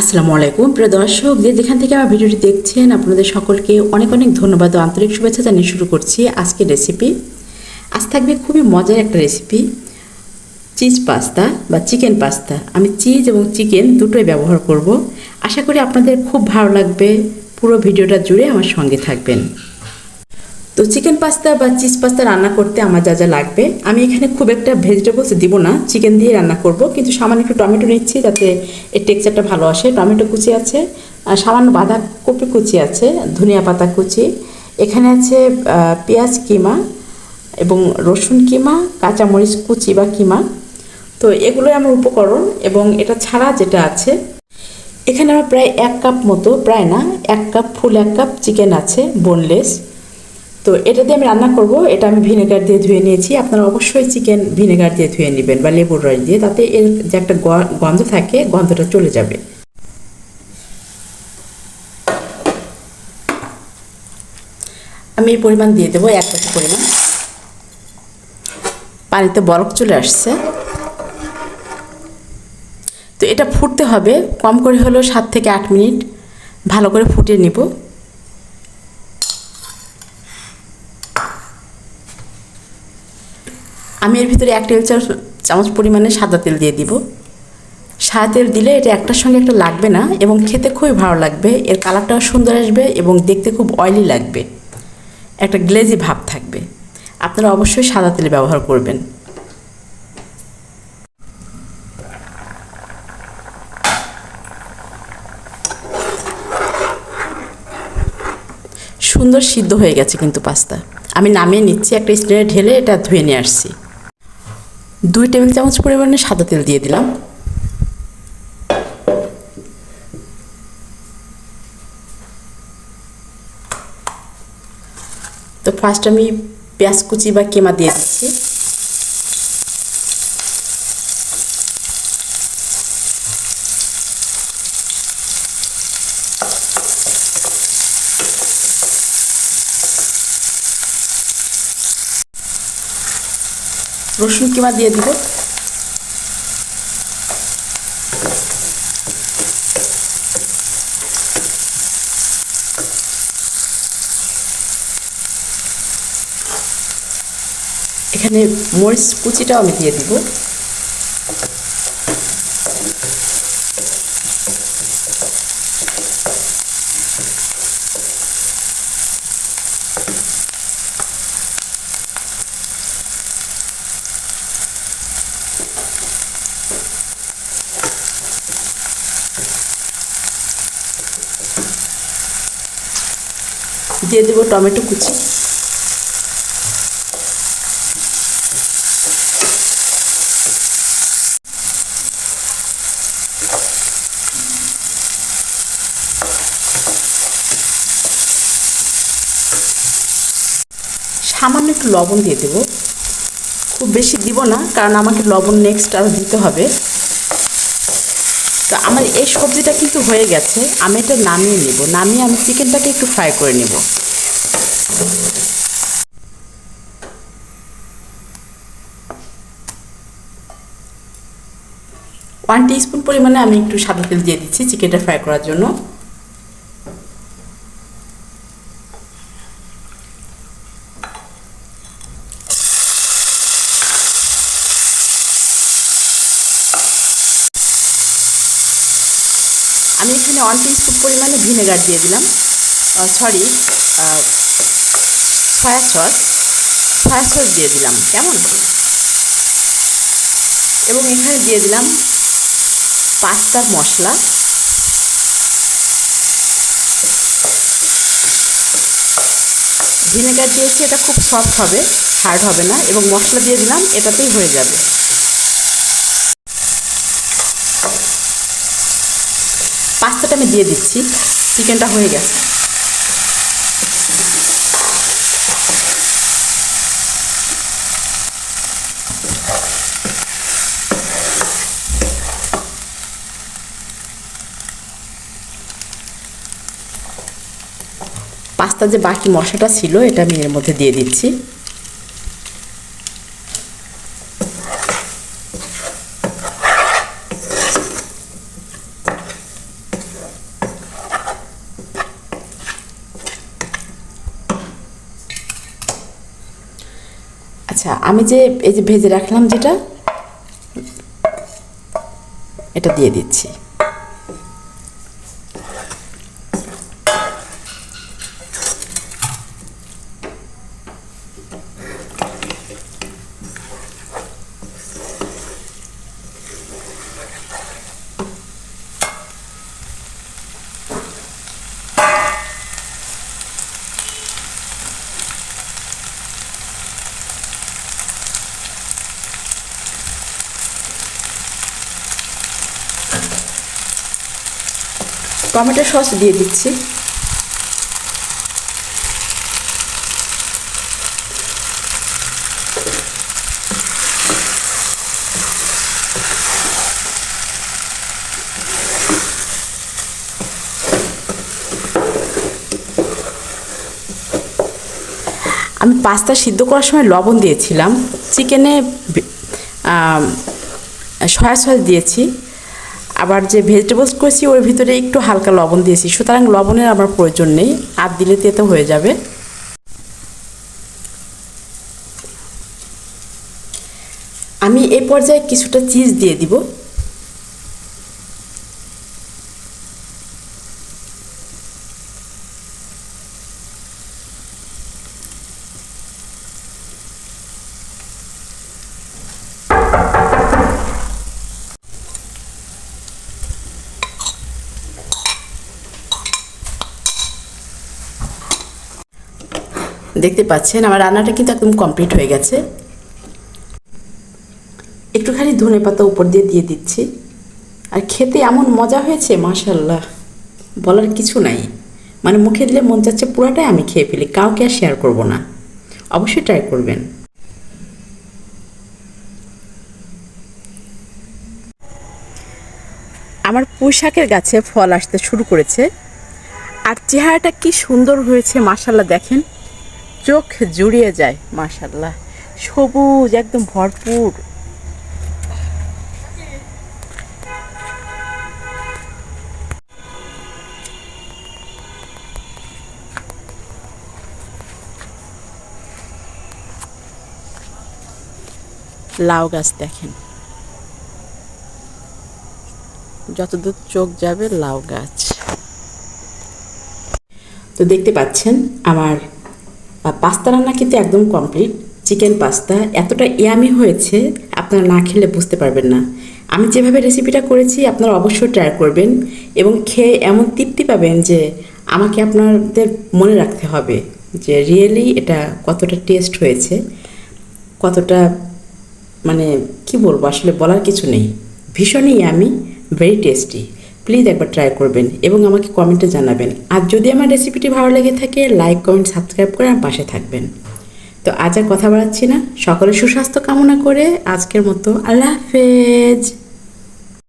আসসালামু আলাইকুম। প্রিয় দর্শক, যে যেখান থেকে আমার ভিডিওটি দেখছেন, আপনাদের সকলকে অনেক অনেক ধন্যবাদ ও আন্তরিক শুভেচ্ছা জানিয়ে শুরু করছি আজকের রেসিপি আজ থাকবে খুবই মজার একটা রেসিপি চিজ পাস্তা বা চিকেন পাস্তা আমি চিজ এবং চিকেন দুটোই ব্যবহার করব। আশা করি আপনাদের খুব ভালো লাগবে। পুরো ভিডিওটা জুড়ে আমার সঙ্গে থাকবেন। তো চিকেন পাস্তা বা চিজ পাস্তা রান্না করতে আমার যা যা লাগবে, আমি এখানে খুব একটা ভেজিটেবলস দিব না চিকেন দিয়ে রান্না করব, কিন্তু সামান্য একটু টমেটো নিচ্ছি যাতে এর টেক্সচারটা ভালো আসে। টমেটো কুচি আছে, আর সামান্য বাঁধাকপি কুচি আছে, ধনিয়া পাতা কুচি। এখানে আছে পেঁয়াজ কিমা এবং রসুন কিমা, কাঁচামরিচ কুচি বা কিমা। তো এগুলোই আমার উপকরণ এবং এটা ছাড়া যেটা আছে, এখানে আমার প্রায় এক কাপ মতো, প্রায় না, এক কাপ, ফুল এক কাপ চিকেন আছে বোনলেস তো এটা দিয়ে আমি রান্না করব। এটা আমি ভিনেগার দিয়ে ধুয়ে নিয়েছি। আপনারা অবশ্যই চিকেন ভিনেগার দিয়ে ধুয়ে নেবেন বা লেবুর রস দিয়ে, তাতে এর যে একটা গন্ধ থাকে, গন্ধটা চলে যাবে। আমি এই পরিমাণ দিয়ে দেবো, এক কাপ পরিমাণ। পানিতে বরফ চলে আসছে। তো এটা ফুটতে হবে, কম করে হলেও সাত থেকে আট মিনিট ভালো করে ফুটিয়ে নিব। আমি এর ভিতরে এক টেবিল চামচ চামচ পরিমাণে সাদা তেল দিয়ে দিব। সাদা তেল দিলে এটা একটার সঙ্গে একটা লাগবে না এবং খেতে খুবই ভালো লাগবে। এর কালারটাও সুন্দর আসবে এবং দেখতে খুব অয়েলি লাগবে। একটা গ্লেজি ভাব থাকবে। আপনারা অবশ্যই সাদা তেল ব্যবহার করবেন। সুন্দর সিদ্ধ হয়ে গেছে কিন্তু পাস্তা। আমি নামিয়ে নিচ্ছি, একটা স্ট্রেনে ঢেলে এটা ধুয়ে নিয়ে আসছি। দুই টেবিল চামচ পরিমাণে সাদা তেল দিয়ে দিলাম। তো ফার্স্ট আমি পেঁয়াজ কুচি বা কেমা দিয়ে দিচ্ছি। রসুন কিমা দিয়ে দিব। এখানে মরিচ কুচিটাও আমি দিয়ে দিব। দিয়ে দেবো টমেটো কুচি। সামান্য একটু লবণ দিয়ে দেবো। খুব বেশি দিব না, কারণ আমাকে লবণ নেক্সট আরও দিতে হবে। তো আমার এই সবজিটা কিন্তু হয়ে গেছে। আমি এটা নামিয়ে নেব। নামিয়ে আমি চিকেনটাকে একটু ফ্রাই করে নেব। ওয়ান স্পুন পরিমাণে আমি একটু সাদা তেল দিয়ে দিচ্ছি চিকেনটা ফ্রাই করার জন্য। আমি এখানে ওয়ান স্পুন পরিমাণে ভিনেগার দিয়ে দিলাম। Sorry soya sauce soya sauce দিয়ে দিলাম। কেমন? এবং এখানে দিয়ে দিলাম পাস্তার মশলা। ভিনেগার দিয়েছি এটা খুব সফট হবে হার্ড হবে না, এবং মশলা দিয়ে দিলাম, এটাতেই হয়ে যাবে। পাস্তাটা আমি দিয়ে দিচ্ছি। চিকেনটা হয়ে গেছে। পাস্তা যে বাকি মশলাটা ছিল, এটা আমি এর মধ্যে দিয়ে দিচ্ছি। আচ্ছা আমি যে এই যে ভেজে রাখলাম যেটা এটা দিয়ে দিচ্ছি। টমেটো সস দিয়ে দিচ্ছি। আমি পাস্তা সিদ্ধ করার সময় লবণ দিয়েছিলাম। চিকেনে সয়া সস দিয়েছি। আবার যে ভেজিটেবলস করেছি, ওর ভিতরে একটু হালকা লবণ দিয়েছি। সুতরাং লবণের আমার প্রয়োজন নেই, আর দিলে তো হয়ে যাবে। আমি এ পর্যায়ে কিছুটা চিজ দিয়ে দিব। দেখতে পাচ্ছেন, আমার রান্নাটা কিন্তু একদম কমপ্লিট হয়ে গেছে। একটুখানি ধনে পাতা উপর দিয়ে দিয়ে দিচ্ছি। আর খেতে এমন মজা হয়েছে মাশাল্লাহ বলার কিছু নাই। মানে মুখে দিলে মন যাচ্ছে পুরাটাই আমি খেয়ে ফেলি, কাউকে আর শেয়ার করব না। অবশ্যই ট্রাই করবেন। আমার পুঁইশাকের গাছে ফল আসতে শুরু করেছে। আর চেহারাটা কি সুন্দর হয়েছে মাশাল্লাহ দেখেন। চোখ জুড়িয়ে যায় মাশাল্লাহ সবুজ, একদম ভরপুর। লাউ গাছ দেখেন। যতদূর চোখ যাবে, লাউ গাছ। তো দেখতে পাচ্ছেন, আমার পাস্তা রান্না কিন্তু একদম কমপ্লিট চিকেন পাস্তা এতটা ইয়ামি হয়েছে, আপনারা না খেলে বুঝতে পারবেন না। আমি যেভাবে রেসিপিটা করেছি, আপনারা অবশ্যই ট্রাই করবেন এবং খেয়ে এমন তৃপ্তি পাবেন যে আমাকে আপনাদের মনে রাখতে হবে যে রিয়েলি এটা কতটা টেস্ট হয়েছে, কতটা মানে কি বলব, আসলে বলার কিছু নেই। ভীষণই আমি ভেরি টেস্টি প্লিজ একবার ট্রাই করবেন এবং আমাকে কমেন্টে জানাবেন। আর যদি আমার রেসিপিটি ভালো লেগে থাকে লাইক কমেন্ট সাবস্ক্রাইব করে আমার পাশে থাকবেন। তো আজ আর কথা বাড়াচ্ছি না। সকলের সুস্বাস্থ্য কামনা করে আজকের মতো আল্লাহ হাফেজ।